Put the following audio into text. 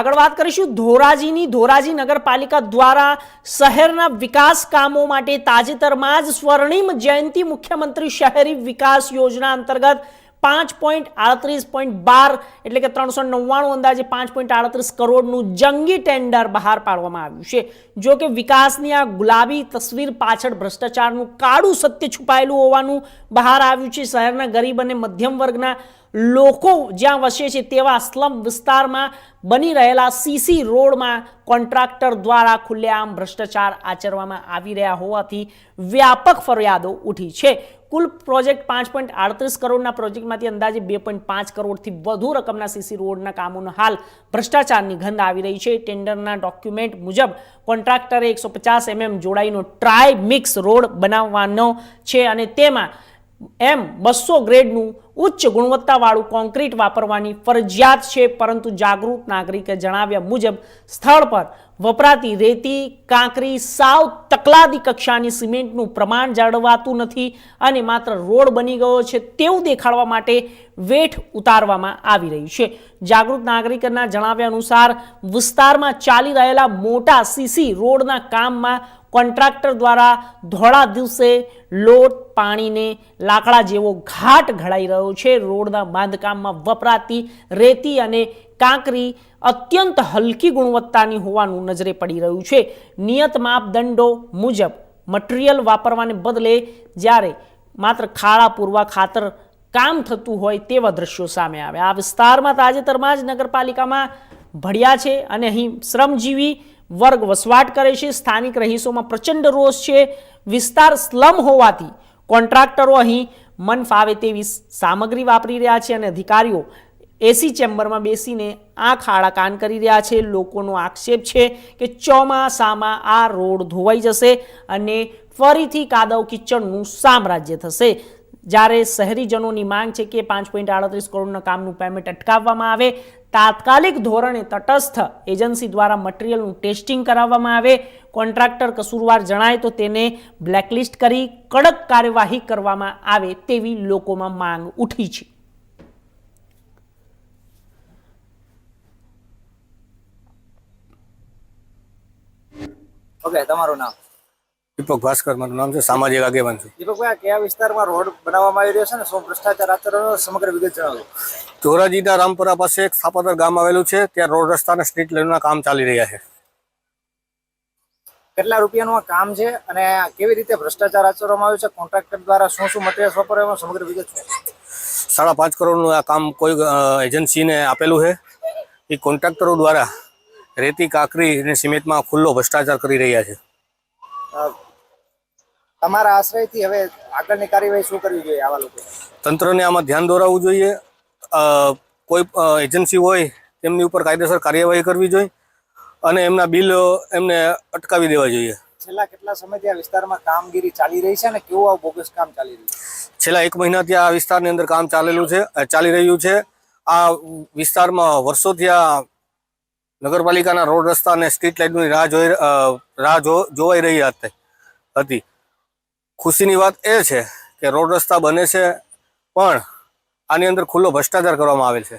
આગળ વાત કરીશું ધોરાજીની. ધોરાજી નગરપાલિકા દ્વારા શહેરના વિકાસ કામો માટે તાજેતરમાં જ સ્વર્ણિમ જયંતિ મુખ્યમંત્રી શહેરી વિકાસ યોજના અંતર્ગત પાંચ પોઈન્ટ આડત્રીસ પોઈન્ટ બાર એટલે કે ત્રણસો નવ્વાણું અંદાજે પાંચ પોઈન્ટ આડત્રીસ કરોડનું જંગી ટેન્ડર બહાર પાડવામાં આવ્યું છે. જો કે વિકાસની આ ગુલાબી તસવીર પાછળ ભ્રષ્ટાચારનું કાળું સત્ય છુપાયેલું હોવાનું બહાર આવ્યું છે. શહેરના ગરીબ અને મધ્યમ વર્ગના લોકો જ્યાં વસે છે તેવા સ્લમ વિસ્તારમાં બની રહેલા સીસી રોડમાં કોન્ટ્રાક્ટર દ્વારા ખુલ્લેઆમ ભ્રષ્ટાચાર આચરવામાં આવી રહ્યા હોવાથી વ્યાપક ફરિયાદો ઉઠી છે. કુલ પ્રોજેક્ટ પાંચ પોઈન્ટ આડત્રીસ કરોડના પ્રોજેક્ટમાંથી અંદાજે બે પોઈન્ટ પાંચ કરોડથી વધુ રકમના સીસી રોડના કામોનો હાલ ભ્રષ્ટાચારની ગંધ આવી રહી છે. ટેન્ડરના ડોક્યુમેન્ટ મુજબ કોન્ટ્રાક્ટરે એકસો પચાસ એમએમ જોડાઈનો ટ્રાય મિક્સ રોડ બનાવવાનો છે અને તેમાં એમ બસો ગ્રેડનું ઉચ્ચ ગુણવત્તાવાળું કોન્ક્રીટ વાપરવાની ફરજિયાત છે, પરંતુ જાગૃત નાગરિકે જણાવ્યા મુજબ સ્થળ પર વપરાતી રેતી, કાંકરી, સાવ તકલાદી કક્ષાની સિમેન્ટનું પ્રમાણ જાળવાતું નથી અને માત્ર રોડ બની ગયો છે તેવું દેખાડવા માટે વેઠ ઉતારવામાં આવી રહી છે. જાગૃત નાગરિકના જણાવ્યા અનુસાર વિસ્તારમાં ચાલી રહેલા મોટા સીસી રોડના કામમાં કોન્ટ્રાક્ટર દ્વારા ધોળા દિવસે લોટ, પાણીને લાકડા જેવો ઘાટ ઘડાઈ રહ્યો છે. રોડના બાંધકામમાં વપરાતી રેતી અને કાંકરી અત્યંત હલકી ગુણવત્તાની હોવાનું નજરે પડી રહ્યું છે. નિયત માપદંડો મુજબ મટીરિયલ વાપરવાને બદલે જ્યારે માત્ર ખાડા પૂરવા ખાતર કામ થતું હોય તેવા દ્રશ્યો સામે આવે આ વિસ્તારમાં તાજેતરમાં જ નગરપાલિકામાં ભળ્યા છે અને અહીં શ્રમજીવી વર્ગ વસવાટ કરે છે. સ્થાનિક રહીશોમાં પ્રચંડ રોષ છે. વિસ્તાર સ્લમ હોવાથી કોન્ટ્રાક્ટરો અહીં મન ફાવે તેવી સામગ્રી વાપરી રહ્યા છે અને અધિકારીઓ એસી ચેમ્બરમાં બેસીને આંખ આડા કાન કરી રહ્યા છે. લોકોનો આક્ષેપ છે કે ચોમાસામાં આ રોડ ધોવાઈ જશે અને ફરીથી કાદવ કિચડનું સામ્રાજ્ય થશે. જ્યારે શહેરીજનોની માંગ છે કે પાંચ પોઈન્ટ આડત્રીસ કરોડના કામનું પેમેન્ટ અટકાવવામાં આવે, તાત્કાલિક ધોરણે તટસ્થ એજન્સી દ્વારા મટીરિયલનું ટેસ્ટિંગ કરાવવામાં આવે. કોન્ટ્રાક્ટર કસૂરવાર જણાય તો તેને બ્લેકલિસ્ટ કરી કડક કાર્યવાહી કરવામાં આવે તેવી લોકોમાં માંગ ઉઠી છે. ઓકે તમારું નામ? દીપક ભાસ્કર મારું નામ છે સામાજિક આગેવાન છું. દીપકભાઈ કયા વિસ્તારમાં રોડ બનાવવામાં આવી રહ્યો છે ને? શું ભ્રષ્ટાચાર આચરણનો સમગ્ર વિગત જણાવો. ધોરાજીના રામપુરા પાસે એક સ્થાપતર ગામ આવેલું છે ત્યાં રોડ રસ્તા અને સ્ટ્રીટ લાઇનના કામ ચાલી રહ્યા છે. કેટલા રૂપિયાનું આ કામ છે અને કેવી રીતે ભ્રષ્ટાચાર આચરવામાં આવ્યો છે? કોન્ટ્રાક્ટર દ્વારા શું શું મટીરિયલ્સ વાપરવામાં સમગ્ર વિગત છે સાડા પાંચ કરોડનું આ કામ કોઈ એજન્સીને આપેલું છે. એ કોન્ટ્રાક્ટરો દ્વારા રેતી કાકરી અને સિમેન્ટમાં ખુલ્લો ભ્રષ્ટાચાર કરી રહ્યા છે. તમારા આશ્રયથી હવે આગળની કાર્યવાહી શું કરવી જોઈએ આવા લોકો તંત્રને આમાં ધ્યાન દોરાવવું જોઈએ. કોઈ એજન્સી હોય તેમની ઉપર કાયદેસર કાર્યવાહી કરવી જોઈએ અને એમના બિલ એમને અટકાવી દેવા જોઈએ. છેલ્લા કેટલા સમયથી આ વિસ્તારમાં કામગીરી ચાલી રહી છે અને કેવું આ બોગસ કામ ચાલી રહ્યું છે? છેલ્લા એક મહિનાથી આ વિસ્તારની અંદર કામ ચાલેલું છે ચાલી રહ્યું છે. આ વિસ્તારમાં વર્ષોથી આ નગરપાલિકાના રોડ રસ્તા અને સ્ટ્રીટ લાઇટની રાહ જોઈ રાહ જોવાઈ રહી હતી. ખુશીની વાત એ છે કે રોડ રસ્તા બને છે, પણ આની અંદર ખુલ્લો ભ્રષ્ટાચાર કરવામાં આવેલ છે.